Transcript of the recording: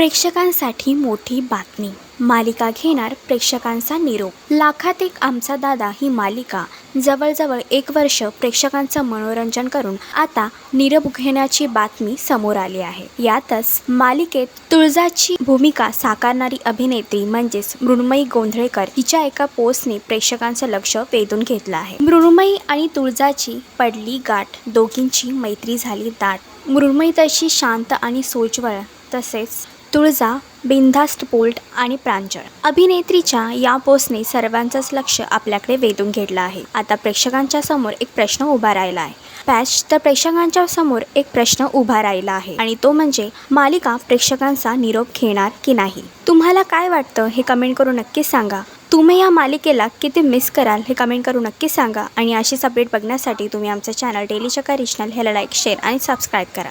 प्रेक्षकांसाठी मोठी बातमी. मालिका घेणार प्रेक्षकांचा निरोप. लाखात एक आमचा दादा ही मालिका. जवळजवळ एक वर्ष प्रेक्षकांचं मनोरंजन करून आता निरोप घेण्याची बातमी समोर आली आहे. यातच मालिकेत तुळजाची भूमिका साकारणारी अभिनेत्री म्हणजेच मृण्मयी गोंधळेकर हिच्या एका पोस्टने प्रेक्षकांचं लक्ष वेधून घेतलं आहे. मृण्मयी आणि तुळजाची पडली गाठ दोघींची मैत्री झाली दाट. मृण्मयी तशी शांत आणि सोज्वळ तसेच तुळजा बिनधास्त पोल्ट आणि प्रांजळ. अभिनेत्रीच्या या पोस्टने सर्वांचंच लक्ष आपल्याकडे वेधून घेतलं आहे. आता प्रेक्षकांच्या समोर एक प्रश्न उभा राहिला आहे. पॅच तर प्रेक्षकांच्या समोर एक प्रश्न उभा राहिला आहे आणि तो म्हणजे मालिका प्रेक्षकांचा निरोप घेणार की नाही? तुम्हाला काय वाटतं हे कमेंट करून नक्कीच सांगा. तुम्ही या मालिकेला किती मिस कराल हे कमेंट करून नक्कीच सांगा आणि अशीच अपडेट बघण्यासाठी तुम्ही आमचं चॅनल डेली चका रिजनल ह्याला लाईक शेअर आणि सबस्क्राईब करा.